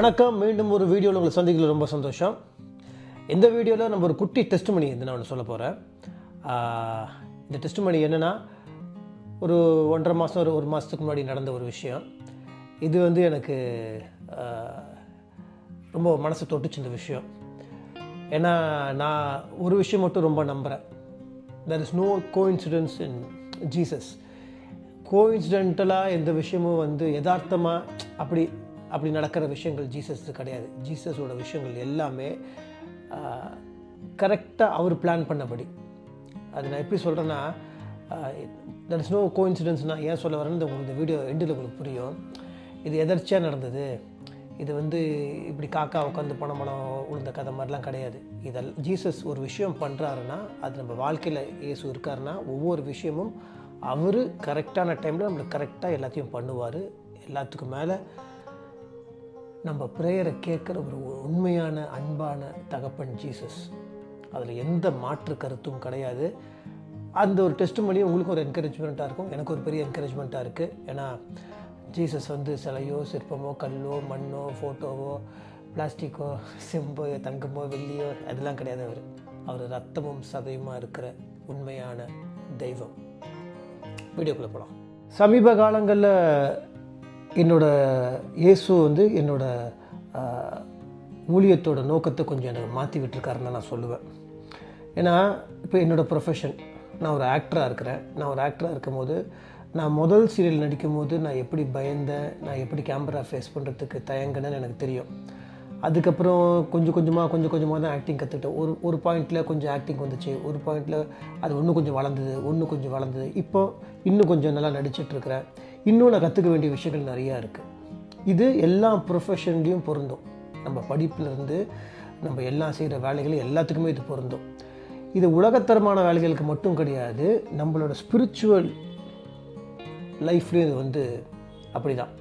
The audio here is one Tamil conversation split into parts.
வணக்கம். மீண்டும் ஒரு வீடியோவில் உங்களை சந்திக்கல ரொம்ப சந்தோஷம். இந்த வீடியோவில் நம்ம ஒரு குட்டி டெஸ்ட் மணி வந்து நான் ஒன்று சொல்ல போகிறேன் இந்த டெஸ்ட் மணி என்னென்னா ஒரு ஒன்றரை மாதம் ஒரு ஒரு மாதத்துக்கு முன்னாடி நடந்த ஒரு விஷயம். இது வந்து எனக்கு ரொம்ப மனசை தொட்டுச்சு இந்த விஷயம். ஏன்னா நான் ஒரு விஷயம் மட்டும் ரொம்ப நம்புகிறேன் there is no coincidence in Jesus கோஇன்சிடென்டலாக எந்த விஷயமும் வந்து யதார்த்தமாக அப்படி அப்படி நடக்கிற விஷயங்கள் ஜீசஸ் கிடையாது. ஜீசஸோட விஷயங்கள் எல்லாமே கரெக்டாக அவர் பிளான் பண்ணபடி. அது நான் எப்படி சொல்கிறேன்னா தட் இஸ் நோ கோ நான் ஏன் சொல்ல வரேன்னு உங்களுக்கு இந்த வீடியோ எண்டில் உங்களுக்கு புரியும். இது எதர்ச்சியாக நடந்தது? இது வந்து இப்படி காக்கா உட்காந்து பணம் பணம் உளுந்த கதை மாதிரிலாம் கிடையாது. இதெல்லாம் ஜீசஸ் ஒரு விஷயம் பண்ணுறாருன்னா அது நம்ம வாழ்க்கையில் இயேசு இருக்காருன்னா ஒவ்வொரு விஷயமும் அவர் கரெக்டான டைமில் நம்மளுக்கு கரெக்டாக எல்லாத்தையும் பண்ணுவார். எல்லாத்துக்கும் மேலே நம்ம ப்ரேயரை கேட்குற ஒரு உண்மையான அன்பான தகப்பன் ஜீசஸ் அதில் எந்த மாற்று கருத்தும் கிடையாது. அந்த ஒரு டெஸ்ட் மொழியும் உங்களுக்கு ஒரு என்கரேஜ்மெண்ட்டாக இருக்கும். எனக்கு ஒரு பெரிய என்கரேஜ்மெண்ட்டாக இருக்குது ஏன்னா ஜீசஸ் வந்து சிலையோ சிற்பமோ கல்லோ மண்ணோ ஃபோட்டோவோ பிளாஸ்டிக்கோ செம்போ தங்கமோ வெள்ளியோ அதெல்லாம் கிடையாது அவர். அவர் ரத்தமும் சதையுமா இருக்கிற உண்மையான தெய்வம். வீடியோக்குள்ளே போகலாம் சமீப காலங்களில் என்னோடய இயேசு வந்து என்னோடய ஊழியத்தோட நோக்கத்தை கொஞ்சம் எனக்கு மாற்றி விட்டுருக்காருன்னு தான் நான் சொல்லுவேன். ஏன்னா இப்போ என்னோடய ப்ரொஃபஷன் நான் ஒரு ஆக்டராக இருக்கிறேன். நான் ஒரு ஆக்டராக இருக்கும்போது நான் முதல் சீரியல் நடிக்கும்போது நான் எப்படி பயந்தேன் நான் எப்படி கேமரா ஃபேஸ் பண்ணுறதுக்கு தயங்கினேன்னு எனக்கு தெரியும். அதுக்கப்புறம் கொஞ்சம் கொஞ்சமாக கொஞ்சம் கொஞ்சமாக தான் ஆக்டிங் கற்றுக்கிட்டேன் ஒரு ஒரு பாயிண்டில் கொஞ்சம் ஆக்டிங் வந்துச்சு. ஒரு பாயிண்டில் அது ஒன்று கொஞ்சம் வளர்ந்தது ஒன்று கொஞ்சம் வளர்ந்தது. இப்போ இன்னும் கொஞ்சம் நல்லா நடிச்சிட்ருக்கிறேன் இன்னும் நான் கற்றுக்க வேண்டிய விஷயங்கள் நிறையா இருக்குது இது எல்லா ப்ரொஃபஷன்லேயும் பொருந்தும். நம்ம படிப்புலேருந்து நம்ம எல்லாம் செய்கிற வேலைகள் எல்லாத்துக்குமே இது பொருந்தும். இது உலகத்தரமான வேலைகளுக்கு மட்டும் கிடையாது நம்மளோட ஸ்பிரிச்சுவல் லைஃப்லேயும் இது வந்து அப்படி தான்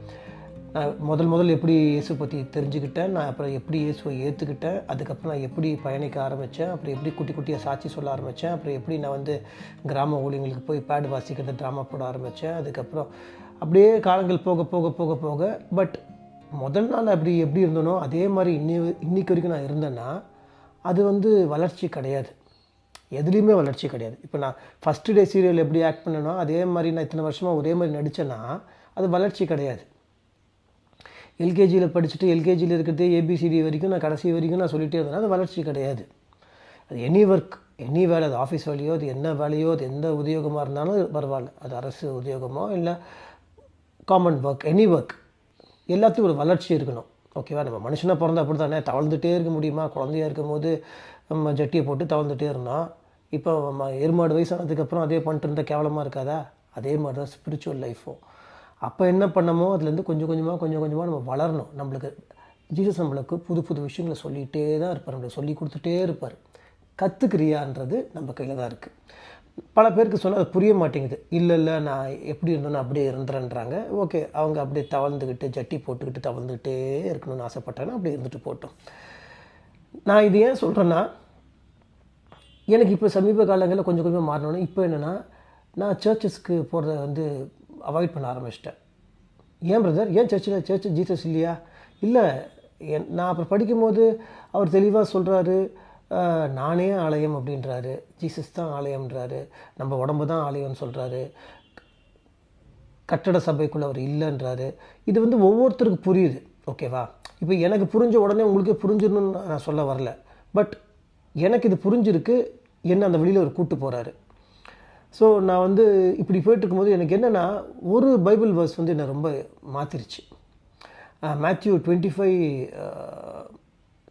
நான் முதல் முதல் எப்படி இயேசு பற்றி தெரிஞ்சுக்கிட்டேன் நான் அப்புறம் எப்படி இயேசுவை ஏற்றுக்கிட்டேன் அதுக்கப்புறம் நான் எப்படி பயணிக்க ஆரம்பித்தேன் அப்புறம் எப்படி குட்டி குட்டியாக சாட்சி சொல்ல ஆரம்பித்தேன் அப்புறம் எப்படி நான் வந்து கிராம ஊழியங்களுக்கு போய் பேடு வாசிக்கிறது ட்ராமா போட ஆரம்பித்தேன் அதுக்கப்புறம் அப்படியே காலங்கள் போக போக போக போக பட் முதல் நாள் அப்படி எப்படி இருந்தனோ அதே மாதிரி இன்னி இன்னைக்கு வரைக்கும் நான் இருந்தேன்னா அது வந்து வளர்ச்சி கிடையாது. எதுலேயுமே வளர்ச்சி கிடையாது. இப்போ நான் ஃபஸ்ட்டு டே சீரியல் எப்படி ஆக்ட் பண்ணனோ அதே மாதிரி நான் இத்தனை வருஷமாக ஒரே மாதிரி நடித்தேன்னா அது வளர்ச்சி கிடையாது. எல்கேஜியில் படிச்சுட்டு எல்கேஜியில் இருக்கிறது ஏபிசிடி வரைக்கும் நான் கடைசி வரைக்கும் நான் சொல்லிகிட்டே இருந்தேன் அது வளர்ச்சி கிடையாது. அது எனி ஒர்க் எனி வேலை அது ஆஃபீஸ் வேலையோ அது என்ன வேலையோ அது எந்த உத்தியோகமாக இருந்தாலும் பரவாயில்ல. அது அரசு உத்தியோகமோ இல்லை காமன் ஒர்க் எனி ஒர்க் எல்லாத்துக்கும் ஒரு வளர்ச்சி இருக்கணும். ஓகேவா நம்ம மனுஷனாக பிறந்த அப்படி தானே தவழ்ந்துட்டே இருக்க முடியுமா? குழந்தையா இருக்கும்போது நம்ம ஜட்டியை போட்டு தவழ்ந்துட்டே இருந்தோம் இப்போ நம்ம எருமாடு வயசானதுக்கப்புறம் அதே பண்ணிட்டு இருந்தால் கேவலமாக இருக்காதா? அதே மாதிரி தான் ஸ்பிரிச்சுவல் லைஃப்பும் அப்போ என்ன பண்ணமோ அதுலேருந்து கொஞ்சம் கொஞ்சமாக கொஞ்சம் கொஞ்சமாக நம்ம வளரணும். நம்மளுக்கு ஜீசஸ் நம்மளுக்கு புது புது விஷயங்களை சொல்லிகிட்டே தான் இருப்பார். நம்மளுக்கு சொல்லி கொடுத்துட்டே இருப்பார். கற்றுக்கிறியான்றது நம்ம கையில் தான் இருக்குது பல பேருக்கு சொன்னால் அது புரிய மாட்டேங்குது. இல்லை இல்லை நான் எப்படி இருந்தேனோ அப்படியே இருந்துறேன்றாங்க. ஓகே அவங்க அப்படியே தவழ்ந்துக்கிட்டு ஜட்டி போட்டுக்கிட்டு தவழ்ந்துக்கிட்டே இருக்கணும்னு ஆசைப்பட்டாங்கன்னா அப்படி இருந்துட்டு போட்டோம். நான் இது ஏன் சொல்கிறேன்னா எனக்கு இப்போ சமீப காலங்களில் கொஞ்சம் கொஞ்சமாக மாறணும்னு இப்போ என்னென்னா நான் சர்ச்சஸ்க்கு போகிறத வந்து அவாய்ட் பண்ண ஆரம்பிச்சிட்டேன். ஏன் பிரதர் ஏன் சர்ச்சில் சர்ச் ஜீசஸ் இல்லையா? இல்லை என் நான் அப்புறம் படிக்கும்போது அவர் தெளிவாக சொல்கிறாரு நானே ஆலயம் அப்படின்றாரு. ஜீசஸ் தான் ஆலயம்ன்றாரு. நம்ம உடம்பு தான் ஆலயம்னு சொல்கிறாரு கட்டட சபைக்குள்ளே அவர் இல்லைன்றாரு. இது வந்து ஒவ்வொருத்தருக்கு புரியுது. ஓகேவா இப்போ எனக்கு புரிஞ்ச உடனே உங்களுக்கே புரிஞ்சிடணும்னு நான் சொல்ல வரல. பட் எனக்கு இது புரிஞ்சிருக்கு. என்ன அந்த வழியில் அவர் கூட்டு போகிறாரு ஸோ நான் வந்து இப்படி போயிட்டுருக்கும்போது எனக்கு என்னென்னா ஒரு பைபிள் வேர்ஸ் வந்து என்னை ரொம்ப மாற்றிருச்சு Matthew twenty five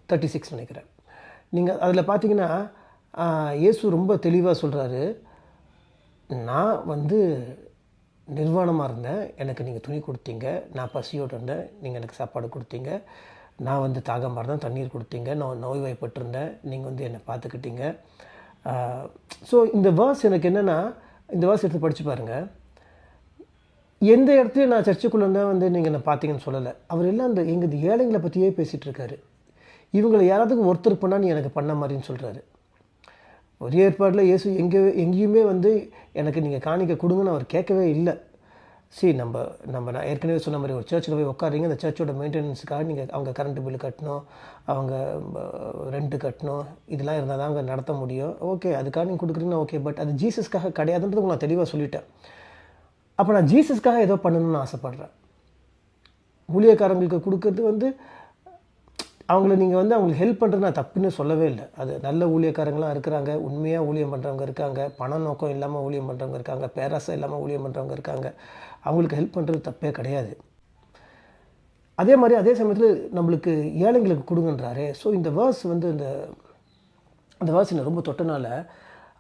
thirty six நினைக்கிறேன். நீங்கள் அதில் பார்த்தீங்கன்னா இயேசு ரொம்ப தெளிவாக சொல்கிறாரு நான் வந்து நிர்வாணமாக இருந்தேன். எனக்கு நீங்கள் துணி கொடுத்தீங்க. நான் பசியோடு இருந்தேன். நீங்கள் எனக்கு சாப்பாடு கொடுத்தீங்க. நான் வந்து தாகமாக இருந்தேன். தண்ணீர் கொடுத்தீங்க. நான் நோய்வாய்ப்பட்டிருந்தேன். நீங்கள் வந்து என்னை பார்த்துக்கிட்டீங்க. ஸோ இந்த வேர்ஸ் எனக்கு என்னென்னா இந்த வேர்ஸ் எடுத்து படித்து பாருங்கள் எந்த இடத்துலையும் நான் சர்ச்சுக்குள்ளே இருந்தால் வந்து நீங்கள் என்னை பார்த்தீங்கன்னு சொல்லலை. அவர் எல்லாம் அந்த எங்கள் ஏழைங்களை பற்றியே பேசிகிட்டு இருக்காரு. இவங்களை யாராவது ஒருத்தர் பண்ணால் நீ எனக்கு பண்ண மாதிரின்னு சொல்கிறாரு ஒரே ஏற்பாடில் இயேசு எங்கே எங்கேயுமே வந்து எனக்கு நீங்கள் காணிக்க கொடுங்கன்னு அவர் கேட்கவே இல்லை. சி நம்ம நம்ம நான் ஏற்கனவே சொன்ன மாதிரி ஒரு சர்ச்சில் போய் உட்காருங்க அந்த சர்ச்சோட மெயின்டெனன்ஸுக்காக நீங்கள் அவங்க கரண்ட் பில்லு கட்டணும் அவங்க ரெண்ட்டு கட்டணும் இதெல்லாம் இருந்தால் தான் அங்கே நடத்த முடியும். ஓகே அதுக்காக நீங்கள் கொடுக்குறீங்கன்னா ஓகே பட் அது ஜீசஸ்க்காக கிடையாதுன்றது உங்களுக்கு நான் தெளிவாக சொல்லிட்டேன். அப்போ நான் ஜீசஸ்க்காக ஏதோ பண்ணணும்னு ஆசைப்பட்றேன். ஊழியக்காரங்களுக்கு கொடுக்கறது வந்து அவங்கள நீங்கள் வந்து அவங்களுக்கு ஹெல்ப் பண்ணுறது நான் தப்புன்னு சொல்லவே இல்லை. அது நல்ல ஊழியக்காரங்களாம் இருக்கிறாங்க உண்மையாக ஊழியம் பண்ணுறவங்க இருக்காங்க பண நோக்கம் இல்லாமல் ஊழியம் பண்ணுறவங்க இருக்காங்க பேராசை இல்லாமல் ஊழியம் பண்ணுறவங்க இருக்காங்க. அவங்களுக்கு ஹெல்ப் பண்ணுறது தப்பே கிடையாது. அதே மாதிரி அதே சமயத்தில் நம்மளுக்கு ஏழைங்களுக்கு கொடுங்கன்றாரே. ஸோ இந்த வேர்ஸ் வந்து இந்த அந்த வேர்ஸ் என்னை ரொம்ப தொட்டனால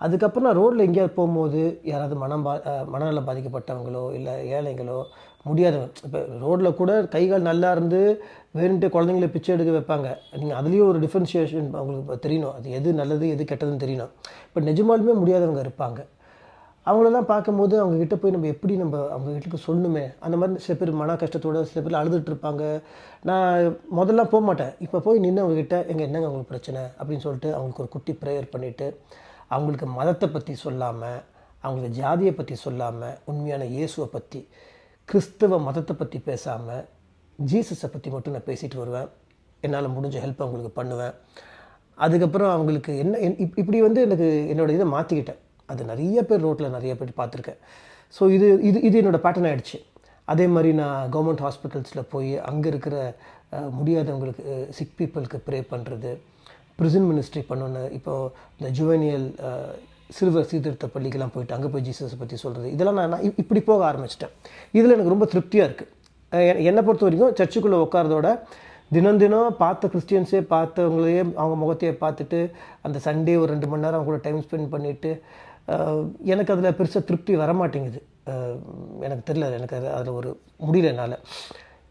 அதுக்கப்புறம் நான் ரோட்டில் எங்கேயாவது போகும்போது யாராவது மனம் பா மனநலம் பாதிக்கப்பட்டவங்களோ இல்லை ஏழைங்களோ முடியாதவங்க இப்போ ரோட்டில் கூட கைகள் நல்லா இருந்து வேணுட்டு குழந்தைங்கள பிச்சை எடுக்க வைப்பாங்க. நீங்கள் அதுலேயும் ஒரு டிஃப்ரென்ஷியேஷன் அவங்களுக்கு தெரியணும் அது எது நல்லது எது கெட்டதுன்னு தெரியணும். இப்போ நிஜமாலுமே முடியாதவங்க இருப்பாங்க. அவங்களெல்லாம் பார்க்கும்போது அவங்கக்கிட்ட போய் நம்ம எப்படி நம்ம அவங்க வீட்டுக்கு சொல்லணுமே? அந்த மாதிரி சில பேர் மன கஷ்டத்தோடு சில பேர் அழுதுட்டு இருப்பாங்க. நான் முதல்ல போக மாட்டேன். இப்போ போய் நின்று அவங்கக்கிட்ட எங்கள் என்னங்க அவங்களுக்கு பிரச்சனை? அப்படின்னு சொல்லிட்டு அவங்களுக்கு ஒரு குட்டி ப்ரேயர் பண்ணிவிட்டு அவங்களுக்கு மதத்தை பற்றி சொல்லாமல் அவங்களுக்கு ஜாதியை பற்றி சொல்லாமல் உண்மையான இயேசுவை பற்றி கிறிஸ்தவ மதத்தை பற்றி பேசாமல் ஜீசஸை பற்றி மட்டும் நான் பேசிட்டு வருவேன். என்னால் முடிஞ்ச ஹெல்ப் அவங்களுக்கு பண்ணுவேன். அதுக்கப்புறம் அவங்களுக்கு என்ன என்- இப்- இப்படி வந்து எனக்கு என்னோட இதை மாற்றிக்கிட்டேன் அது நிறைய பேர் ரோட்டில் நிறைய பேர் பார்த்துருக்கேன். ஸோ இது இது இது என்னோடய பேட்டர்ன் ஆகிடுச்சு அதே மாதிரி நான் கவர்மெண்ட் ஹாஸ்பிட்டல்ஸில் போய் அங்கே இருக்கிற முடியாதவங்களுக்கு சிக் பீப்புளுக்கு ப்ரே பண்ணுறது ப்ரிசன் மினிஸ்ட்ரி பண்ணோன்னு இப்போது இந்த ஜுவனியல் சில்வர் சீர்திருத்த பள்ளிக்கெல்லாம் போயிட்டு அங்கே போய் ஜீசஸை பற்றி சொல்கிறது இதெல்லாம் நான் நான் இப்படி போக ஆரம்பிச்சிட்டேன். இதில் எனக்கு ரொம்ப திருப்தியாக இருக்குது என்னை பொறுத்த வரைக்கும் சர்ச்சுக்குள்ளே உட்காரதோட தினம் தினம் பார்த்த கிறிஸ்டியன்ஸே பார்த்தவங்களையே அவங்க முகத்தையே பார்த்துட்டு அந்த சண்டே ஒரு ரெண்டு மணி நேரம் அவங்க கூட டைம் ஸ்பெண்ட் பண்ணிவிட்டு எனக்கு அதில் பெருசாக திருப்தி வரமாட்டேங்குது. எனக்கு தெரியல எனக்கு அது அதில் ஒரு முடியல என்னால்.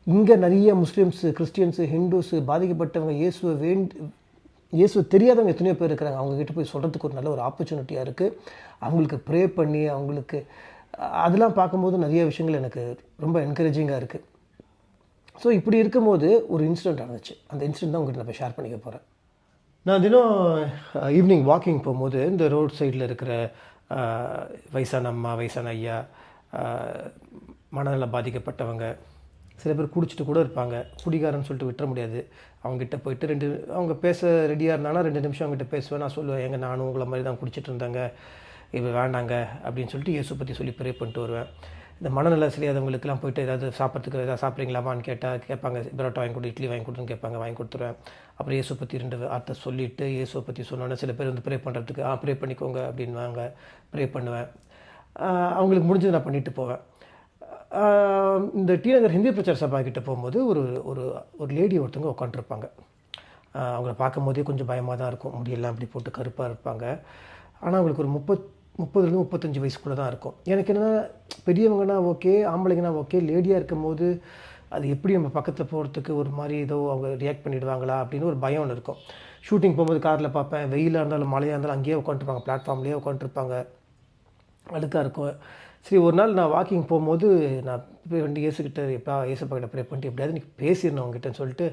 இங்கே நிறைய முஸ்லீம்ஸு கிறிஸ்டியன்ஸு ஹிந்துஸு பாதிக்கப்பட்டவங்க இயேசுவை வேண்டி இயேசு தெரியாதவங்க எத்தனையோ பேர் இருக்கிறாங்க. அவங்க கிட்ட போய் சொல்கிறதுக்கு ஒரு நல்ல ஒரு ஆப்பர்ச்சுனிட்டியாக இருக்குது அவங்களுக்கு ப்ரே பண்ணி அவங்களுக்கு அதெல்லாம் பார்க்கும்போது நிறைய விஷயங்கள் எனக்கு ரொம்ப என்கரேஜிங்காக இருக்குது ஸோ இப்படி இருக்கும்போது ஒரு இன்சிடெண்ட் நடந்துச்சு. அந்த இன்சிடென்ட் தான் உங்கள்கிட்ட நான் ஷேர் பண்ணிக்க போகிறேன் நான் தினம் ஈவினிங் வாக்கிங் போகும்போது இந்த ரோட் சைடில் இருக்கிற வயசான அம்மா வயசான ஐயா மனநலம் பாதிக்கப்பட்டவங்க சில பேர் குடிச்சிட்டு கூட இருப்பாங்க. குடிகாரன்னு சொல்லிட்டு விட்டுற முடியாது. அவங்ககிட்ட போயிட்டு ரெண்டு அவங்க பேச ரெடியாக இருந்தாங்கன்னா ரெண்டு நிமிஷம் அவங்ககிட்ட பேசுவேன். நான் சொல்லுவேன் எங்கள் நானும் உங்களை மாதிரி தான் குடிச்சிட்டு இருந்தாங்க. இவ வேண்டாங்க. அப்படின்னு சொல்லிட்டு இயேசு பற்றி சொல்லி ப்ரே பண்ணிட்டு வருவேன். இந்த மனநல சரியாதவங்களுக்குலாம் போயிட்டு ஏதாவது சாப்பிட்றதுக்கு ஏதாவது சாப்பிட்றீங்களாமான்னு கேட்டால் கேட்பாங்க பரோட்டா வாங்கி கொடு இட்லி வாங்கி கொடுன்னு கேட்பாங்க வாங்கி கொடுத்துருவேன். அப்புறம் இயேசு பற்றி ரெண்டு வார்த்தை சொல்லிவிட்டு இயேசுவை பற்றி சொன்னோன்னே சில பேர் வந்து ப்ரே பண்ணுறதுக்கு ஆ ப்ரே பண்ணிக்கோங்க அப்படின்வாங்க ப்ரே பண்ணுவேன். அவங்களுக்கு முடிஞ்சது நான் பண்ணிட்டு போவேன். இந்த டி நகர் ஹிந்தி பிரச்சார சபா கிட்டே போகும்போது ஒரு ஒரு ஒரு லேடி ஒருத்தவங்க உட்காந்துருப்பாங்க அவங்கள பார்க்கும்போதே கொஞ்சம் பயமாக தான் இருக்கும். முடியெல்லாம் அப்படி போட்டு கருப்பாக இருப்பாங்க. ஆனால் அவங்களுக்கு ஒரு முப்பத் முப்பதுலேருந்து முப்பத்தஞ்சு வயசுக்குள்ளே தான் இருக்கும். எனக்கு என்னென்னா பெரியவங்கன்னா ஓகே ஆம்பளைங்கன்னா ஓகே லேடியாக இருக்கும்போது அது எப்படி நம்ம பக்கத்தில் போகிறதுக்கு ஒரு மாதிரி ஏதோ அவங்க ரியாக்ட் பண்ணிடுவாங்களா அப்படின்னு ஒரு பயம் ஒன்று இருக்கும். ஷூட்டிங் போகும்போது காரில் பார்ப்பேன். வெயிலாக இருந்தாலும் மழையாக இருந்தாலும் அங்கேயே உட்காந்துருப்பாங்க பிளாட்ஃபார்ம்லேயே உட்காந்துருப்பாங்க அழுக்காக இருக்கும். சரி ஒரு நாள் நான் வாக்கிங் போகும்போது நான் போய் ரெண்டு இயேசுக்கிட்ட எப்பா இயேசப்பா ப்ரே பண்ணிட்டு எப்படியாவது நீ பேசிடணும் அவங்ககிட்டன்னு சொல்லிட்டு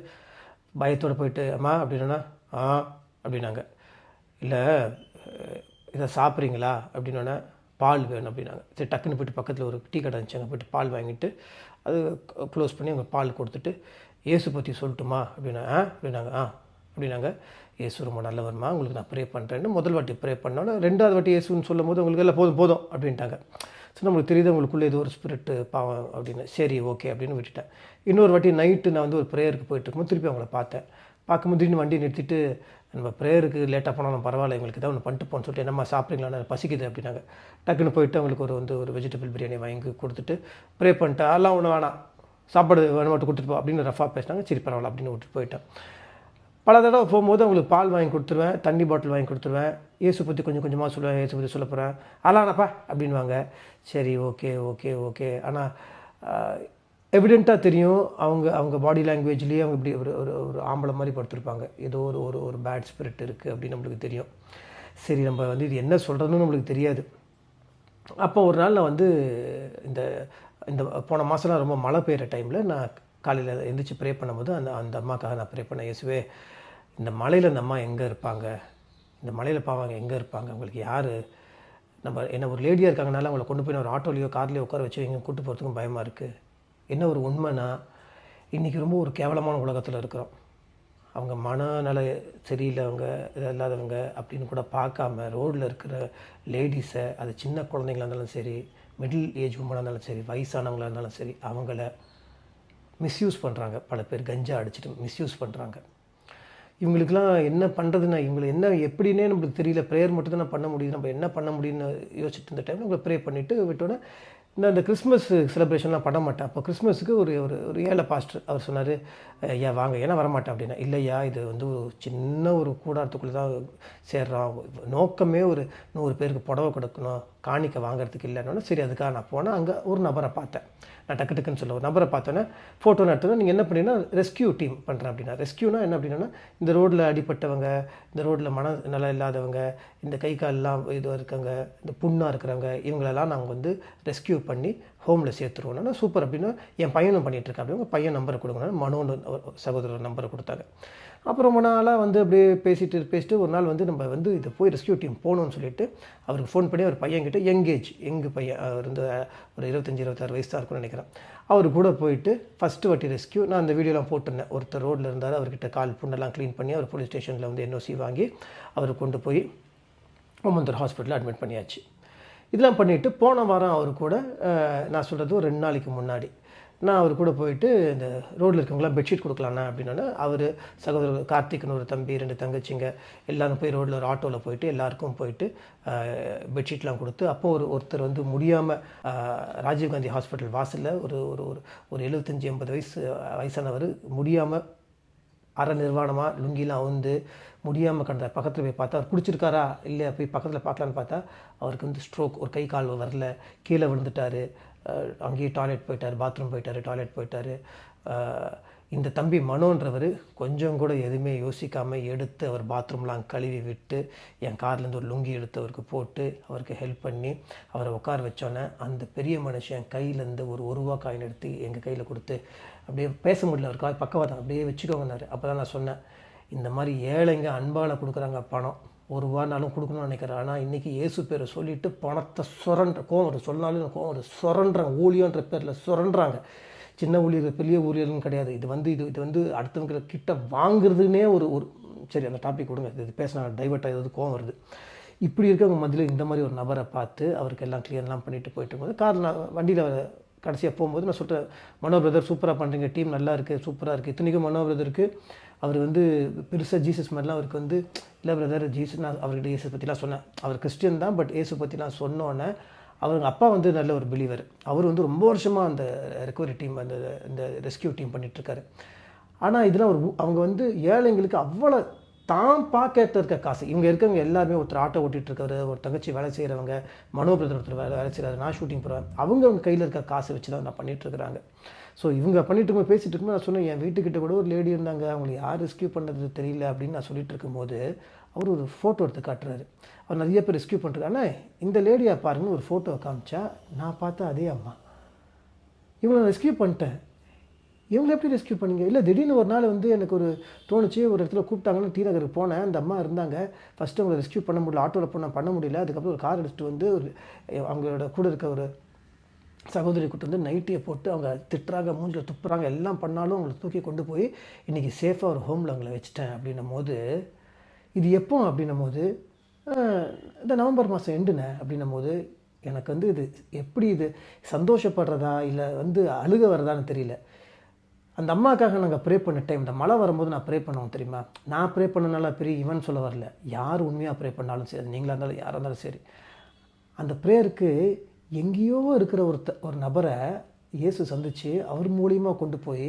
பயத்தோடு போயிட்டு அம்மா அப்படின்னா ஆ அப்படின்னாங்க. இல்லை இதை சாப்பிட்றீங்களா? அப்படின்னோடனே பால் வேணும் அப்படின்னாங்க. சரி டக்குன்னு போயிட்டு பக்கத்தில் ஒரு டீ கடை இருந்துச்சு அங்கே போயிட்டு பால் வாங்கிட்டு அது க்ளோஸ் பண்ணி அவங்க பால் கொடுத்துட்டு இயேசு பற்றி சொல்லட்டுமா? அப்படின்னா ஆ அப்படின்னாங்க. ஆ அப்படின்னாங்க. இயேசு ரொம்ப நல்லவருமா உங்களுக்கு நான் ப்ரே பண்ணுறேன்னு முதல் வாட்டி ப்ரே பண்ணோன்னே ரெண்டாவது வாட்டி இயேசுன்னு சொல்லும் போது உங்களுக்கு எல்லாம் போதும் போதும் அப்படின்ட்டாங்க. ஸோ நம்மளுக்கு தெரியுது உங்களுக்குள்ளே ஏதோ ஒரு ஸ்பிரிட்டு பாவம் அப்படின்னு. சரி ஓகே அப்படின்னு விட்டுட்டேன். இன்னொரு வாட்டி நைட்டு நான் வந்து ஒரு ப்ரேயருக்கு போயிட்டு இருக்கும்போது திருப்பி அவங்கள பார்த்தேன். பார்க்கும்போது திடீர்னு வண்டி நிறுத்திட்டு நம்ம ப்ரேயருக்கு லேட்டாக போனாலும் பரவாயில்ல எங்களுக்கு ஏதாவது ஒன்று பண்ணிட்டு போன்னு சொல்லிட்டு என்னம்மா சாப்பிட்றீங்களா? பசிக்குது அப்படின்னாங்க. டக்குன்னு போயிட்டு அவங்களுக்கு ஒரு வந்து ஒரு வெஜிடபிள் பிரியாணி வாங்கி கொடுத்துட்டு ப்ரே பண்ணிட்டு அதெல்லாம் ஒன்று வேணாம். சாப்பாடு வேணும் மட்டும் கொடுத்துட்டு போ அப்படின்னு ரஃபாக பேசினாங்க. சரி பரவாயில்ல அப்படின்னு விட்டுட்டு போயிட்டேன் பல தடவை போகும்போது அவங்களுக்கு பால் வாங்கி கொடுத்துருவேன் தண்ணி பாட்டில் வாங்கி கொடுத்துருவேன். இயேசு பற்றி கொஞ்சம் கொஞ்சமாக சொல்லுவேன் இயேசு பற்றி சொல்ல போகிறேன் அலானப்பா அப்படின்வாங்க சரி ஓகே ஓகே ஓகே. ஆனால் எவிடெண்ட்டாக தெரியும். அவங்க அவங்க பாடி லாங்குவேஜ்லேயே அவங்க இப்படி ஒரு ஒரு ஒரு ஆம்பளை மாதிரி படுத்திருப்பாங்க. ஏதோ ஒரு ஒரு ஒரு பேட் ஸ்பிரிட் இருக்குது அப்படின்னு நம்மளுக்கு தெரியும். சரி நம்ம வந்து இது என்ன சொல்கிறதுன்னு நம்மளுக்கு தெரியாது. அப்போ ஒரு நாள் நான் வந்து இந்த இந்த போன மாதம்லாம் ரொம்ப மழை பெய்கிற டைமில் நான் காலையில் எழுந்திரிச்சு ப்ரே பண்ணும்போது அந்த அந்த அம்மாக்காக நான் ப்ரே பண்ணேன். இயேசுவே இந்த மலையில் அந்த அம்மா எங்கே இருப்பாங்க? இந்த மலையில் பாவாங்க எங்கே இருப்பாங்க? அவங்களுக்கு யார்? நம்ம என்ன ஒரு லேடியாக இருக்காங்கனால அவங்கள கொண்டு போய் நான் ஒரு ஆட்டோலையோ கார்லேயோ உட்கார வச்சு எங்கே கூட்டு போகிறதுக்கும் பயமாக இருக்குது என்ன ஒரு உண்மைனா இன்றைக்கி ரொம்ப ஒரு கேவலமான உலகத்தில் இருக்கிறோம். அவங்க மனநல சரியில்லவங்க இது இல்லாதவங்க அப்படின்னு கூட பார்க்காம ரோட்டில் இருக்கிற லேடிஸை அது சின்ன குழந்தைங்களா இருந்தாலும் சரி மிடில் ஏஜ் உமனாக இருந்தாலும் சரி வயசானவங்களா இருந்தாலும் சரி அவங்கள மிஸ்யூஸ் பண்ணுறாங்க பல பேர் கஞ்சா அடிச்சுட்டு மிஸ்யூஸ் பண்ணுறாங்க இவங்களுக்கெல்லாம் என்ன பண்ணுறதுன்னா இவங்களை என்ன எப்படின்னே நம்மளுக்கு தெரியல. ப்ரேயர் மட்டும் தான் பண்ண முடியுது. நம்ம என்ன பண்ண முடியும்னு யோசிச்சுட்டு இருந்த டைம் உங்களை ப்ரே பண்ணிவிட்டு விட்டோன்னே நான் இந்த கிறிஸ்மஸ் செலிப்ரேஷன்லாம் பண்ண மாட்டேன். அப்போ கிறிஸ்மஸுக்கு ஒரு ஒரு ஒரு ஏழை பாஸ்டர் அவர் சொன்னார் ஐயா வாங்க ஏன்னா வரமாட்டேன் அப்படின்னா. இல்லையா இது வந்து ஒரு சின்ன ஒரு கூடாரத்துக்குள்ளே தான் சேர்றோம். நோக்கமே ஒரு நூறு பேருக்கு புடவை கொடுக்கணும். காணிக்க வாங்குறதுக்கு இல்லைன்னு சரி அதுக்காக நான் போனேன். அங்கே ஒரு நபரை பார்த்தேன். நான் டக்கு டக்குன்னு சொல்ல ஒரு நபரை பார்த்தோன்னே ஃபோட்டோ எடுத்தோன்னா நீங்கள் என்ன பண்ணீங்கன்னா ரெஸ்கியூ டீம் பண்ணுறேன் அப்படின்னா ரெஸ்கியூனா என்ன அப்படின்னா இந்த ரோட்டில் அடிப்பட்டவங்க இந்த ரோட்டில் மன நல்லா இல்லாதவங்க இந்த கை கால்லாம் இது இருக்கவங்க இந்த புண்ணாக இருக்கிறவங்க இவங்களெல்லாம் நாங்கள் வந்து ரெஸ்கியூ பண்ணி ஹோமில் சேர்த்துருவோம்னா சூப்பர் அப்படின்னு என் பையனும் பண்ணிகிட்டு இருக்கேன். அப்படின்னு பையன் நம்பரை கொடுங்க. மனோன்னு சகோதரர் நம்பரை கொடுத்தாங்க. அப்புறம் ரொம்ப நாளாக வந்து அப்படியே பேசிட்டு பேசிட்டு ஒரு நாள் வந்து நம்ம வந்து இதை போய் ரெஸ்கியூ டீம் போகணும்னு சொல்லிட்டு அவருக்கு ஃபோன் பண்ணி அவர் பையன்கிட்ட எங்கேஜ் எங்கள் பையன் அவர் வந்து ஒரு இருபத்தஞ்சி இருபத்தாறு வயசு தான் இருக்கும்னு நினைக்கிறேன். அவர் கூட போயிட்டு ஃபஸ்ட்டு வாட்டி ரெஸ்கியூ நான் அந்த வீடியோலாம் போட்டிருந்தேன். ஒருத்தர் ரோட்டில் இருந்தார் அவர்கிட்ட கால் புண்ணெல்லாம் க்ளீன் பண்ணி அவர் போலீஸ் ஸ்டேஷனில் வந்து என்ஓசி வாங்கி அவரை கொண்டு போய் ஓமந்தூர் ஹாஸ்பிட்டலில் அட்மிட் பண்ணியாச்சு. இதெல்லாம் பண்ணிவிட்டு போன வாரம் அவர் கூட நான் சொல்கிறது ஒரு ரெண்டு நாளைக்கு முன்னாடி. நான் அவர் கூட போயிட்டு இந்த ரோட்டில் இருக்கவங்களாம் பெட்ஷீட் கொடுக்கலாண்ணா அப்படின்னா அவர் சகோதரர் கார்த்திக்னு ஒரு தம்பி ரெண்டு தங்கச்சிங்க எல்லோரும் போய் ரோட்டில் ஒரு ஆட்டோவில் போயிட்டு எல்லாருக்கும் போயிட்டு பெட்ஷீட்லாம் கொடுத்து அப்போ ஒரு ஒருத்தர் வந்து முடியாமல் ராஜீவ்காந்தி ஹாஸ்பிட்டல் வாசலில் ஒரு ஒரு ஒரு ஒரு எழுபத்தஞ்சி எண்பது வயசு வயசானவர் முடியாமல் அற நிர்வாணமாக லுங்கிலாம் அவுந்து முடியாமல் கண்ட பக்கத்தில் போய் பார்த்தா அவர் குடிச்சிருக்காரா இல்லை போய் பக்கத்தில் பார்க்கலான்னு பார்த்தா அவருக்கு வந்து ஸ்ட்ரோக் ஒரு கை கால் வரல கீழே விழுந்துட்டார் அங்கேயே டாய்லெட் போயிட்டார் பாத்ரூம் போயிட்டார் டாய்லெட் போயிட்டார். இந்த தம்பி மனோன்றவர் கொஞ்சம் கூட எதுவுமே யோசிக்காமல் எடுத்து அவர் பாத்ரூம்லாம் கழுவி விட்டு என் கார்லேருந்து ஒரு லுங்கி எடுத்து அவருக்கு போட்டு அவருக்கு ஹெல்ப் பண்ணி அவரை உட்கார வச்சோன்னே அந்த பெரிய மனுஷன் கையிலேருந்து ஒரு ஒரு ரூபா காயின் எடுத்து எங்கள் கையில் கொடுத்து அப்படியே பேச முடியல அவர் காய் பக்கவாதம் அப்படியே வச்சுக்கோங்கன்னாரு. அப்போ தான் நான் சொன்னேன் இந்த மாதிரி ஏழைங்க அன்பால் கொடுக்குறாங்க பணம். ஒரு ரூபானாலும் கொடுக்கணும்னு நினைக்கிறேன் ஆனால் இன்றைக்கி இயேசு பேரை சொல்லிட்டு பணத்தை சுரண்ட கோவம் ஒரு சொன்னாலும் கோவம் ஒரு சுரண்டுறாங்க ஊழியன்ற பேரில் சுரண்டுறாங்க சின்ன ஊழியர் பெரிய ஊழியர்னு கிடையாது. இது வந்து இது இது வந்து அடுத்தவங்க கிட்ட வாங்குறதுனே ஒரு ஒரு சரி அந்த டாபிக் கொடுங்க. இது பேசினா டைவர்ட் ஆகிறது கோவம் வருது. இப்படி இருக்கவங்க மதியில் இந்த மாதிரி ஒரு நபரை பார்த்து அவருக்கு எல்லாம் கிளியர்லாம் பண்ணிட்டு போயிட்டு இருக்கும்போது கார் நான் வண்டியில் கடைசியாக போகும்போது நான் சொல்கிறேன் மனோ பிரதர் சூப்பராக பண்ணுறீங்க டீம் நல்லா இருக்குது சூப்பராக இருக்குது இத்தனைக்கும் மனோ பிரதருக்கு அவர் வந்து பெருசாக ஜீசஸ் மாதிரிலாம் அவருக்கு வந்து இல்லை பிரதர் ஜீசஸ் நான் அவர்கிட்ட இயேசு பற்றிலாம் சொன்னேன். அவர் கிறிஸ்டியன் தான் பட் இயேசு பற்றிலாம் சொன்னோன்னே அவங்க அப்பா வந்து நல்ல ஒரு பிலீவர் அவர் வந்து ரொம்ப வருஷமாக அந்த ரெக்கவரி டீம் அந்த இந்த ரெஸ்கியூ டீம் பண்ணிகிட்ருக்காரு ஆனால் இதெல்லாம் ஒரு அவங்க வந்து ஏழைங்களுக்கு அவ்வளோ தான் பாக்கெட்டில் இருக்க காசு. இவங்க இருக்கவங்க எல்லாருமே ஒருத்தர் ஆட்டோ ஓட்டிகிட்டு இருக்காரு ஒரு தங்கச்சி வேலை செய்கிறவங்க மனோ பிரதர் ஒருத்தர் வேலை வேலை செய்கிறாரு நான் ஷூட்டிங் போகிறேன் அவங்க அவங்க கையில் இருக்க காசை வச்சு தான் நான் பண்ணிகிட்ருக்குறாங்க இருக்கிறாங்க ஸோ இவங்க பண்ணிட்டு இருக்கும்போது பேசிகிட்டு இருக்கும்போது நான் சொன்னேன் என் வீட்டுக்கிட்ட கூட ஒரு லேடி இருந்தாங்க. அவங்களை யார் ரெஸ்கியூ பண்ணுறது தெரியல அப்படின்னு நான் சொல்லிட்டு இருக்கும்போது அவர் ஒரு ஃபோட்டோ எடுத்து காட்டுறாரு. அவர் நிறைய பேர் ரெஸ்கியூ பண்ணுறாரு ஆனால் இந்த லேடியை பாருங்கன்னு ஒரு ஃபோட்டோ காமிச்சா நான் பார்த்தா அதே அம்மா. இவங்களை ரெஸ்கியூ பண்ணிட்டேன். இவங்களை எப்படி ரெஸ்கியூ பண்ணீங்க? இல்லை திடீர்னு ஒரு நாள் வந்து எனக்கு ஒரு தோணுச்சு ஒரு இடத்துல கூப்பிட்டாங்கன்னு டி நகருக்கு போனேன் அந்த அம்மா இருந்தாங்க. ஃபஸ்ட்டு அவங்களை ரெஸ்கியூ பண்ண முடியல ஆட்டோவில் போனால் பண்ண முடியல. அதுக்கப்புறம் ஒரு கார் எடுத்துகிட்டு வந்து ஒரு அவங்களோட கூட இருக்க ஒரு சகோதரி கூட்டு வந்து நைட்டியை போட்டு அவங்க திட்டுறாங்க மூஞ்சில் துப்புறாங்க எல்லாம் பண்ணாலும் அவங்களை தூக்கி கொண்டு போய் இன்றைக்கி சேஃபாக ஒரு ஹோமில் அவங்கள வச்சுட்டேன் அப்படின்னும் போது இது எப்போ அப்படின்னும் போது இந்த நவம்பர் மாதம் எண்டுன அப்படின்னும் போது எனக்கு வந்து இது எப்படி இது சந்தோஷப்படுறதா இல்லை வந்து அழுக வர்றதான்னு தெரியல. அந்த அம்மாக்காக நாங்கள் ப்ரே பண்ண டைம் இந்த மழை வரும்போது நான் ப்ரே பண்ணுவோம் தெரியுமா? நான் ப்ரே பண்ணனால பெரிய இவன் சொல்ல வரல. யார் உண்மையாக ப்ரே பண்ணாலும் சரி நீங்களாக இருந்தாலும் யாராக இருந்தாலும் சரி. அந்த ப்ரேயருக்கு எங்கேயோ இருக்கிற ஒரு ஒரு நபரை இயேசு சந்தித்து அவர் மூலியமாக கொண்டு போய்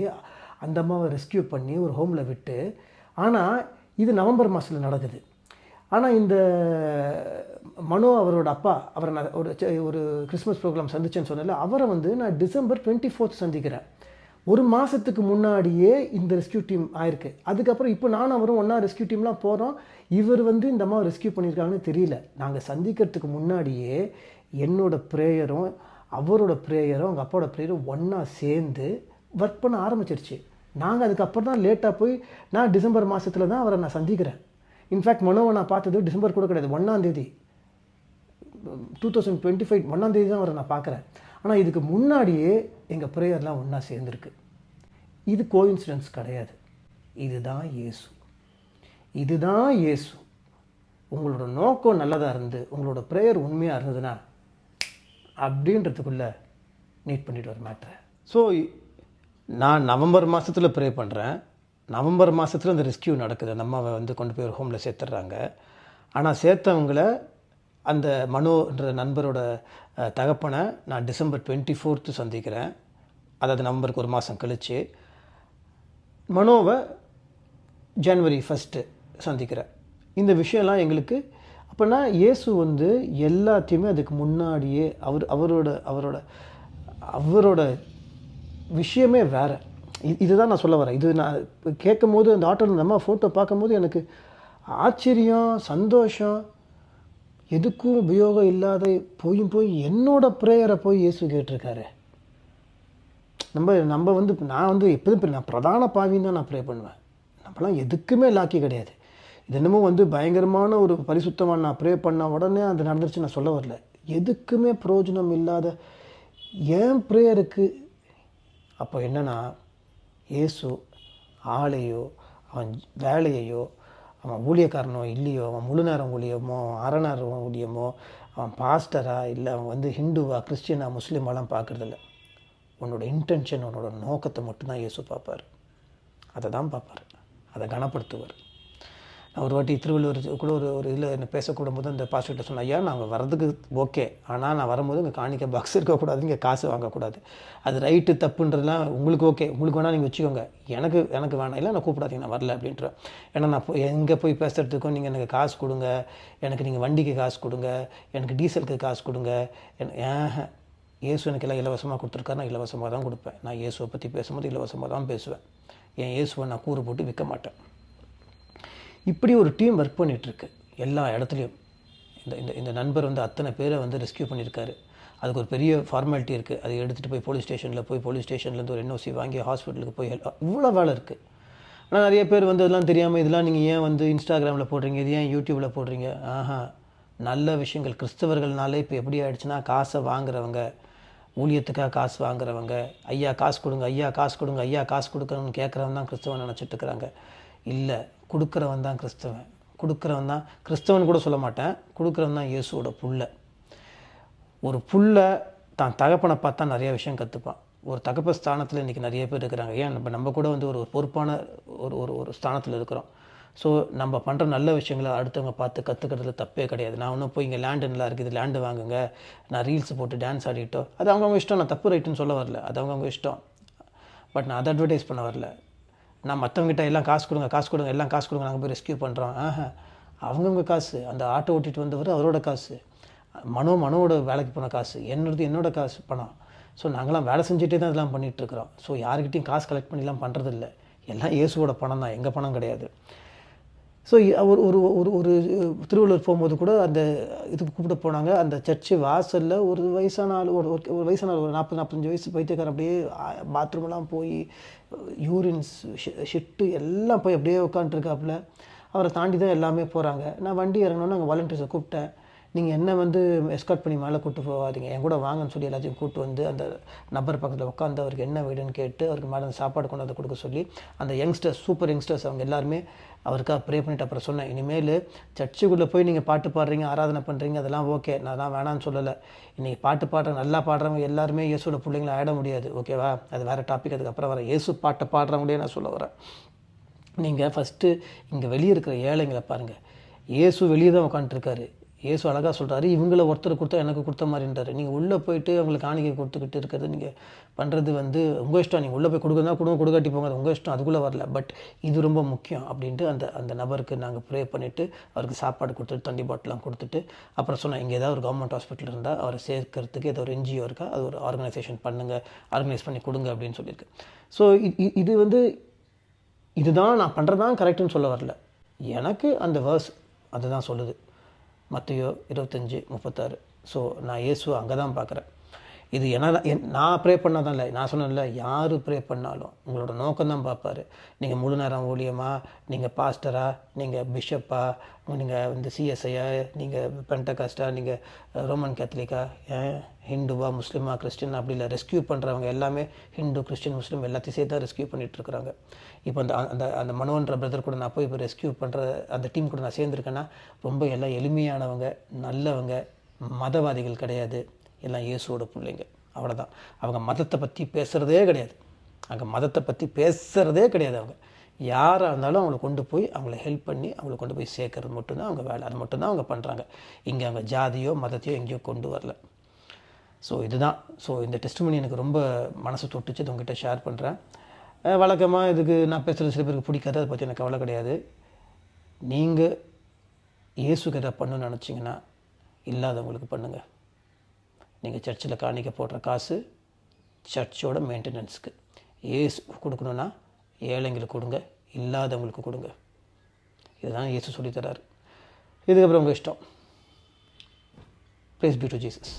அந்த அம்மாவை ரெஸ்கியூ பண்ணி ஒரு ஹோமில் விட்டு ஆனால் இது நவம்பர் மாதத்தில் நடக்குது. ஆனால் இந்த மனோ அவரோட அப்பா அவரை நான் ஒரு ஒரு கிறிஸ்மஸ் ப்ரோக்ராம் சந்திச்சேன்னு சொன்னல அவரை வந்து நான் டிசம்பர் டுவெண்ட்டி ஃபோர்த் சந்திக்கிறேன். ஒரு மாதத்துக்கு முன்னாடியே இந்த ரெஸ்கியூ டீம் ஆயிருக்கு. அதுக்கப்புறம் இப்போ நானும் அவரும் ஒன்றா ரெஸ்கியூ டீம்லாம் போகிறோம் இவர் வந்து இந்த அம்மாவை ரெஸ்கியூ பண்ணியிருக்காங்கன்னு தெரியல. நாங்கள் சந்திக்கிறதுக்கு முன்னாடியே என்னோட ப்ரேயரும் அவரோட ப்ரேயரும் அவங்க அப்பாவோட ப்ரேயரும் ஒன்றா சேர்ந்து ஒர்க் பண்ண ஆரம்பிச்சிருச்சு. நாங்கள் அதுக்கப்புறம் தான் லேட்டாக போய் நான் டிசம்பர் மாதத்தில் தான் அவரை நான் சந்திக்கிறேன். இன்ஃபேக்ட் மனோவை நான் பார்த்தது டிசம்பர் கூட கிடையாது ஒன்றாந்தேதி டூ தௌசண்ட் டுவெண்ட்டி ஃபைவ் ஒன்றாந்தேதி தான் அவரை நான் பார்க்குறேன். ஆனால் இதுக்கு முன்னாடியே எங்கள் ப்ரேயர்லாம் ஒன்றா சேர்ந்துருக்கு. இது கோயின்சிடன்ஸ் கிடையாது. இதுதான் இயேசு. இதுதான் இயேசு. உங்களோட நோக்கம் நல்லதாக இருந்து உங்களோட ப்ரேயர் உண்மையாக இருந்ததுன்னா அப்படின்றதுக்குள்ளே நீட் பண்ணிட்டு வர மாட்டேன் ஸோ நான் நவம்பர் மாதத்தில் ப்ரே பண்ணுறேன் நவம்பர் மாதத்தில் அந்த ரெஸ்கியூ நடக்குது. அந்த அம்மாவை வந்து கொண்டு போய் ஒரு ஹோமில் சேர்த்துட்றாங்க. ஆனால் சேர்த்தவங்கள அந்த மனோன்ற நண்பரோட தகப்பனை நான் டிசம்பர் டுவெண்ட்டி ஃபோர்த்து சந்திக்கிறேன். அதாவது நவம்பருக்கு ஒரு மாதம் கழித்து மனோவை ஜனவரி ஃபஸ்ட்டு சந்திக்கிறேன். இந்த விஷயம்லாம் எங்களுக்கு அப்போனா இயேசு வந்து எல்லாத்தையுமே அதுக்கு முன்னாடியே அவர் அவரோட அவரோட அவரோட விஷயமே வேறு. இதுதான் நான் சொல்ல வரேன். இது நான் கேட்கும் போது அந்த ஆட்டோவில் நம்ம ஃபோட்டோ பார்க்கும்போது எனக்கு ஆச்சரியம் சந்தோஷம் எதுக்கும் உபயோகம் இல்லாத போயும் போய் என்னோட ப்ரேயரை போய் இயேசு கேட்டிருக்காரு. நம்ம நம்ம வந்து நான் வந்து எப்போதும் நான் பிரதான பாவின்னு தான் நான் ப்ரே பண்ணுவேன். நம்மலாம் எதுக்குமே லாக்கி கிடையாது. இது என்னமோ வந்து பயங்கரமான ஒரு பரிசுத்தமாக நான் ப்ரே பண்ண உடனே அது நடந்துருச்சு நான் சொல்ல வரல. எதுக்குமே பிரயோஜனம் இல்லாத ஏன் ப்ரேயருக்கு அப்போ என்னென்னா இயேசு ஆளையோ அவன் வேலையையோ அவன் ஊழியக்காரனோ இல்லையோ அவன் முழு நேரம் ஊழியமோ அரை நேரம் ஊழியமோ அவன் பாஸ்டரா இல்லை அவன் வந்து ஹிந்துவா கிறிஸ்டியனா முஸ்லீமாலாம் பார்க்குறதில்ல. உன்னோட இன்டென்ஷன் உன்னோட நோக்கத்தை மட்டும்தான் இயேசு பார்ப்பார். அதை தான் பார்ப்பார். அதை கனப்படுத்துவார். நான் ஒரு வாட்டி திருவள்ளுவர் கூட ஒரு ஒரு இதில் என்ன பேசக்கூடும் போது அந்த பாஸ்டர்கிட்ட சொன்னேன் ஐயா நாங்கள் வரதுக்கு ஓகே ஆனால் நான் வரும்போது இங்கே காணிக்க பாக்ஸ் இருக்கக்கூடாது இங்கே காசு வாங்கக்கூடாது அது ரைட்டு தப்புன்றதுலாம் உங்களுக்கு ஓகே உங்களுக்கு வேணால் நீங்கள் வச்சுக்கோங்க. எனக்கு எனக்கு வேணாம். இல்லை நான் கூப்பிடாதீங்க. நான் வரல அப்படின்ற ஏன்னா நான் போய் எங்கே போய் பேசுகிறதுக்கும் நீங்கள் எனக்கு காசு கொடுங்க. எனக்கு நீங்கள் வண்டிக்கு காசு கொடுங்க. எனக்கு டீசலுக்கு காசு கொடுங்க. என- ஏன் இயேசு எனக்கு எல்லாம் இலவசமாக கொடுத்துருக்காரு. நான் இலவசமாக தான் கொடுப்பேன். நான் இயேசுவை பற்றி பேசும்போது இலவசமாக தான் பேசுவேன். என் இயேசுவை நான் கூறு போட்டு விற்க மாட்டேன். இப்படி ஒரு டீம் ஒர்க் பண்ணிகிட்ருக்கு எல்லா இடத்துலையும். இந்த இந்த இந்த நண்பர் வந்து அத்தனை பேரை வந்து ரெஸ்க்யூ பண்ணியிருக்காரு. அதுக்கு ஒரு பெரிய ஃபார்மாலிட்டி இருக்குது அதை எடுத்துகிட்டு போய் போலீஸ் ஸ்டேஷனில் போய் போலீஸ் ஸ்டேஷன்லேருந்து ஒரு என்ஓசி வாங்கி ஹாஸ்பிட்டலுக்கு போய் இவ்வளோ வேலை இருக்குது ஆனால் நிறைய பேர் வந்து அதெல்லாம் தெரியாமல் இதெல்லாம் நீங்கள் ஏன் வந்து இன்ஸ்டாகிராமில் போடுறீங்க? இது ஏன் யூடியூப்பில் போடுறீங்க? ஆஹா நல்ல விஷயங்கள். கிறிஸ்தவர்கள்னாலே இப்போ எப்படி ஆயிடுச்சுன்னா காசை வாங்குறவங்க ஊழியத்துக்காக காசு வாங்குறவங்க ஐயா காசு கொடுங்க ஐயா காசு கொடுங்க ஐயா காசு கொடுக்கணும்னு கேட்குறவங்க தான் கிறிஸ்தவன் நினச்சிட்டு இருக்கிறாங்க. இல்லை கொடுக்குறவன் தான் கிறிஸ்தவன். கொடுக்குறவன் தான் கிறிஸ்தவன் கூட சொல்ல மாட்டேன். கொடுக்குறவன் தான் இயேசுவோட புள்ள. ஒரு புள்ள தான் தகப்பனை பார்த்தா நிறைய விஷயம் கற்றுப்பான் ஒரு தகப்ப ஸ்தானத்தில் இன்றைக்கி நிறைய பேர் இருக்கிறாங்க. ஏன்? நம்ம நம்ம கூட வந்து ஒரு பொறுப்பான ஒரு ஒரு ஒரு ஸ்தானத்தில் இருக்கிறோம். ஸோ நம்ம பண்ணுற நல்ல விஷயங்களை அடுத்தவங்க பார்த்து கற்றுக்கிறதுல தப்பே கிடையாது. நான் ஒன்றும் போய் இங்கே லேண்டு நல்லா இருக்குது லேண்டு வாங்குங்க. நான் ரீல்ஸ் போட்டு டான்ஸ் ஆடிட்டோ. அது அவங்கவுங்க இஷ்டம். நான் தப்பு ரைட்டுன்னு சொல்ல வரல. அது அவங்கவுங்க இஷ்டம். பட் நான் அதை அட்வர்டைஸ் பண்ண வரல. நான் மற்றவங்ககிட்ட எல்லாம் காசு கொடுங்க காசு கொடுங்க எல்லாம் காசு கொடுங்க நாங்கள் போய் ரெஸ்கியூ பண்ணுறோம் ஆஹா. அவங்கவுங்க காசு அந்த ஆட்டோ ஓட்டிட்டு வந்தவர் அவரோட காசு. மனோ மனோவோட வேலைக்கு போன காசு என்னோடது என்னோட காசு பணம். ஸோ நாங்களாம் வேலை செஞ்சுட்டே தான் இதெல்லாம் பண்ணிகிட்ருக்குறோம் இருக்கிறோம். ஸோ யாருக்கிட்டையும் காசு கலெக்ட் பண்ணிலாம் பண்ணுறதில்ல எல்லாம் இயேசுவோட பணம் தான் எங்கள் பணம் கிடையாது. ஸோ ஒரு ஒரு ஒரு ஒரு திருவள்ளூர் போகும்போது கூட அந்த இதுக்கு கூப்பிட போனாங்க. அந்த சர்ச்சு வாசலில் ஒரு வயசான ஆள் ஒரு ஒரு- வயசான ஆள், ஒரு நாற்பது நாற்பத்தஞ்சு வயசு பைத்தியக்காரன் அப்படியே பாத்ரூம்லாம் போய் யூரின்ஸ் ஷிட்டு எல்லாம் போய் அப்படியே உட்காந்துருக்காப்புல அவரை தாண்டி தான் எல்லாமே போகிறாங்க நான் வண்டி இறங்கணுன்னு அங்கே வாலண்டியர்ஸை கூப்பிட்டேன். நீங்கள் என்ன வந்து எஸ்கார்ட் பண்ணி மேலே கூட்டு போகாதீங்க. என் கூட வாங்கன்னு சொல்லி எல்லாத்தையும் கூட்டு வந்து அந்த நபர் பக்கத்தில் உட்காந்து அவருக்கு என்ன வீடுன்னு கேட்டு அவருக்கு மேலே அந்த சாப்பாடு கொண்டு வந்து கொடுக்க சொல்லி அந்த யங்ஸ்டர்ஸ் சூப்பர் யங்ஸ்டர்ஸ் அவங்க எல்லாருமே அவருக்காக ப்ரே பண்ணிட்டு அப்புறம் சொன்னேன். இனிமேல் சர்ச்சுக்குள்ளே போய் நீங்கள் பாட்டு பாடுறீங்க ஆராதனை பண்ணுறீங்க அதெல்லாம் ஓகே நான் தான் வேணான்னு சொல்லலை. இன்றைக்கி பாட்டு பாடுற நல்லா பாடுறவங்க எல்லாருமே இயேசுவோட பிள்ளைங்கள ஆட முடியாது. ஓகேவா அது வேறு டாபிக் அதுக்கப்புறம் வர இயேசு பாட்டை பாடுறவங்களே நான் சொல்ல வரேன். நீங்கள் ஃபஸ்ட்டு இங்கே வெளியே இருக்கிற ஏழைங்களை பாருங்கள் இயேசு வெளியே தான் உட்காந்துட்டுருக்காரு இயேசு அழகாக சொல்கிறாரு இவங்கள ஒருத்தர் கொடுத்தா எனக்கு கொடுத்த மாதிரின்றாரு. நீங்கள் உள்ளே போயிட்டு அவங்களுக்கு காணிக்கை கொடுத்துக்கிட்டு இருக்கிறது நீங்கள் பண்ணுறது வந்து உங்கள் இஷ்டம். நீங்கள் உள்ளே போய் கொடுக்குறதா கொடுங்க கொடுக்காட்டி போங்க அது உங்கள் இஷ்டம். அதுக்குள்ளே வரல. பட் இது ரொம்ப முக்கியம் அப்படின்ட்டு அந்த அந்த நபருக்கு நாங்கள் ப்ரே பண்ணிவிட்டு அவருக்கு சாப்பாடு கொடுத்துட்டு தண்ணி பாட்டிலாம் கொடுத்துட்டு அப்புறம் சொன்னேன் இங்கே ஏதாவது ஒரு கவர்மெண்ட் ஹாஸ்பிட்டல் இருந்தால் அவரை சேர்க்கறதுக்கு ஏதோ ஒரு என்ஜிஓ இருக்கா அது ஒரு ஆர்கனைசேஷன் பண்ணுங்கள் ஆர்கனைஸ் பண்ணி கொடுங்க அப்படின்னு சொல்லியிருக்கு. ஸோ இது வந்து இதுதான் நான் பண்ணுறதான் கரெக்டுன்னு சொல்ல வரல. எனக்கு அந்த வேர்ஸ் அதுதான் சொல்லுது. மத்தையோ இருபத்தஞ்சி முப்பத்தாறு. ஸோ நான் இயேசுவை அங்கே தான் பார்க்குறேன். இது என்ன என் நான் ப்ரே பண்ணாதான் இல்லை நான் சொன்னேன்ல யார் ப்ரே பண்ணாலும் உங்களோட நோக்கம் தான் பார்ப்பாரு. நீங்கள் முழு நேரம் ஊழியமா நீங்கள் பாஸ்டராக நீங்கள் பிஷப்பா நீங்கள் வந்து சிஎஸ்ஐயா நீங்கள் பென்டகாஸ்டா நீங்கள் ரோமன் கேத்தலிக்கா ஏன் ஹிந்துவா முஸ்லீமா கிறிஸ்டின் அப்படி இல்லை ரெஸ்கியூ பண்ணுறவங்க எல்லாமே ஹிந்து கிறிஸ்டின் முஸ்லீம் எல்லாத்தையும் சேர்த்து தான் ரெஸ்கியூ பண்ணிட்டு இப்போ அந்த அந்த அந்த மனோன்ற பிரதர் கூட நான் போய் இப்போ ரெஸ்கியூ பண்ணுற அந்த டீம் கூட நான் சேர்ந்துருக்கேன்னா ரொம்ப எல்லாம் எளிமையானவங்க நல்லவங்க மதவாதிகள் கிடையாது. எல்லாம் இயேசுவோட பிள்ளைங்க. அவ்வளோதான் அவங்க மதத்தை பற்றி பேசுகிறதே கிடையாது. அங்கே மதத்தை பற்றி பேசுகிறதே கிடையாது அவங்க. யாராக இருந்தாலும் அவங்கள கொண்டு போய் அவங்கள ஹெல்ப் பண்ணி அவங்கள கொண்டு போய் சேர்க்கறது மட்டும்தான் அவங்க வேலை. அது மட்டும்தான் அவங்க பண்ணுறாங்க இங்கே அவங்க ஜாதியோ மதத்தையோ எங்கேயோ கொண்டு வரல. ஸோ இதுதான். ஸோ இந்த டெஸ்ட்மணி எனக்கு ரொம்ப மனசு தொட்டுச்சு. இது உங்ககிட்ட ஷேர் பண்ணுறேன் வழக்கமாக இதுக்கு நான் பேசுகிறது சில பேருக்கு பிடிக்காது. அதை பற்றி எனக்கு கவலை கிடையாது. நீங்கள் இயேசுக்கு எதாவது பண்ணணும்னு நினச்சிங்கன்னா இல்லாதவங்களுக்கு பண்ணுங்கள் நீங்கள் சர்ச்சில் காணிக்க போடுற காசு சர்ச்சோட மெயின்டெனன்ஸுக்கு ஏசு கொடுக்கணுன்னா ஏழைங்களுக்கு கொடுங்க இல்லாதவங்களுக்கு கொடுங்க. இதுதான் இயேசு சொல்லித்தராரு இதுக்கப்புறம் உங்கள் இஷ்டம். Please be to Jesus